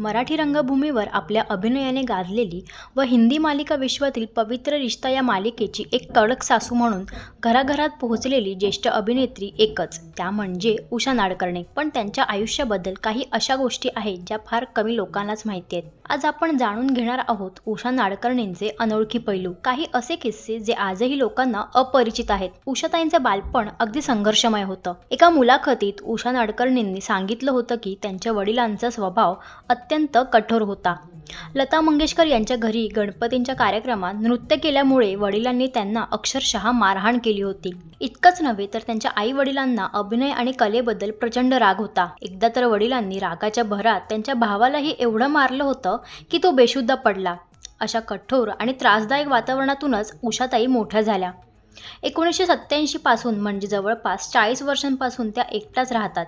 मराठी रंगभूमीवर आपल्या अभिनयाने गाजलेली व हिंदी मालिका विश्वातील पवित्र रिश्ता या मालिकेची एक कडक सासू म्हणून घराघरात पोहोचलेली ज्येष्ठ अभिनेत्री एकच. त्या म्हणजे उषा नाडकर्णी. पण त्यांच्या आयुष्याबद्दल काही अशा गोष्टी आहेत ज्या फार कमी लोकांनाच माहिती आहेत. आज आपण जाणून घेणार आहोत उषा नाडकर्णींचे अनोळखी पैलू. काही असे किस्से जे आजही लोकांना अपरिचित आहेत. उषाताईंचे बालपण अगदी संघर्षमय होतं. एका मुलाखतीत उषा नाडकर्णींनी सांगितलं होतं की त्यांच्या वडिलांचा स्वभाव अत्यंत अत्यंत कठोर होता. लता मंगेशकर यांच्या घरी गणपतींच्या कार्यक्रमात नृत्य केल्यामुळे वडिलांनी त्यांना अक्षरशः मारहाण केली होती. इतकंच नव्हे तर त्यांच्या आई वडिलांना अभिनय आणि कलेबद्दल प्रचंड राग होता. एकदा तर वडिलांनी रागाच्या भरात त्यांच्या भावालाही एवढं मारलं होतं की तो बेशुद्ध पडला. अशा कठोर आणि त्रासदायक वातावरणातूनच उषाताई मोठ्या झाल्या. एकोणीसशे सत्त्याऐंशी पासून म्हणजे जवळपास चाळीस वर्षांपासून त्या एकट्याच राहतात.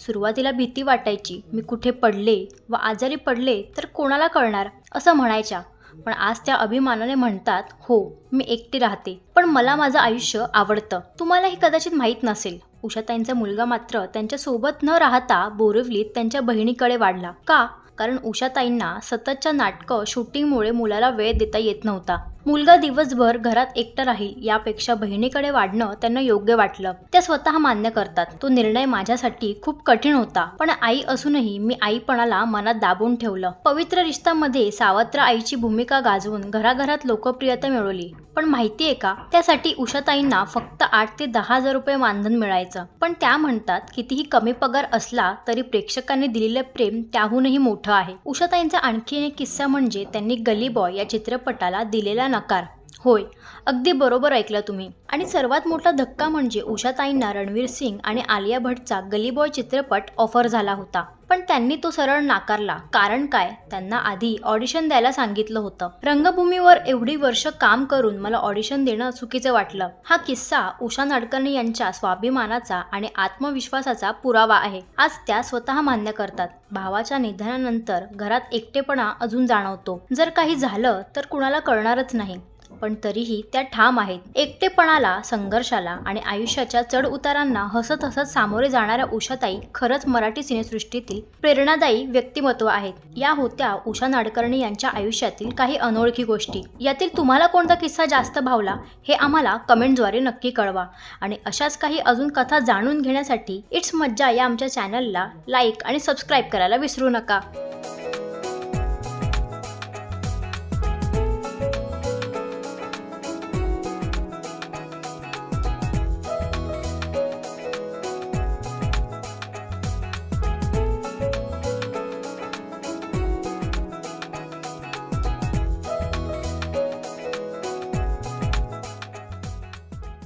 सुरुवातीला भीती वाटायची मी कुठे पडले व आजारी पडले तर कोणाला कळणार? असं म्हणायच्या. पण आज त्या अभिमानाने म्हणतात हो मी एकटी राहते पण मला माझं आयुष्य आवडतं. तुम्हाला हे कदाचित माहीत नसेल उषाताईंचा मुलगा मात्र त्यांच्यासोबत न राहता बोरिवलीत त्यांच्या बहिणीकडे वाढला. का? कारण उषाताईंना सततच्या नाटकं शूटिंगमुळे मुलाला वेळ देता येत नव्हता. मुलगा दिवसभर घरात एकटा राहील यापेक्षा बहिणीकडे वाढणं त्यांना योग्य वाटलं. त्या स्वतः मान्य करतात. तो निर्णय माझ्यासाठी खूप कठीण होता. पण आई असूनही मी आईपणाला मनात दाबून ठेवलं. पवित्र रिश्तामध्ये सावत्र आईची भूमिका गाजवून घराघरात लोकप्रियता मिळवली. पण माहितीये का? त्यासाठी उषाताईंना फक्त आठ ते दहा हजार रुपये मानधन मिळायचं. पण त्या म्हणतात कितीही कमी पगार असला तरी प्रेक्षकांनी दिलेलं प्रेम त्याहूनही मोठं आहे. उषाताईंचा आणखी एक किस्सा म्हणजे त्यांनी गली बॉय या चित्रपटाला दिलेला नकार. होय अगदी बरोबर ऐकलं तुम्ही. आणि सर्वात मोठा धक्का म्हणजे उषाताईंना रणवीर सिंग आणि आलिया भट्टचा गलीबॉय चित्रपट ऑफर झाला होता. पण त्यांनी तो सरळ नाकारला. कारण काय? त्यांना आधी ऑडिशन द्यायला सांगितलं होतं. रंगभूमीवर एवढी वर्ष काम करून मला ऑडिशन देणं चुकीचं वाटलं. हा किस्सा उषा नाडकर्णी यांच्या स्वाभिमानाचा आणि आत्मविश्वासाचा पुरावा आहे. आज त्या स्वतः मान्य करतात. भावाच्या निधनानंतर घरात एकटेपणा अजून जाणवतो. जर काही झालं तर कुणाला कळणारच नाही. पण तरीही त्या ठाम आहेत. एकटेपणाला संघर्षाला आणि आयुष्याच्या चढ उतारांना हसत हसत सामोरे जाणाऱ्या उषाताई खरंच मराठी सिनेसृष्टीतील प्रेरणादायी व्यक्तिमत्व आहेत. या होत्या उषा नाडकर्णी यांच्या आयुष्यातील काही अनोळखी गोष्टी. यातील तुम्हाला कोणता किस्सा जास्त भावला हे आम्हाला कमेंटद्वारे नक्की कळवा. आणि अशाच काही अजून कथा जाणून घेण्यासाठी इट्स मज्जा या आमच्या चॅनलला लाईक आणि सबस्क्राईब करायला विसरू नका.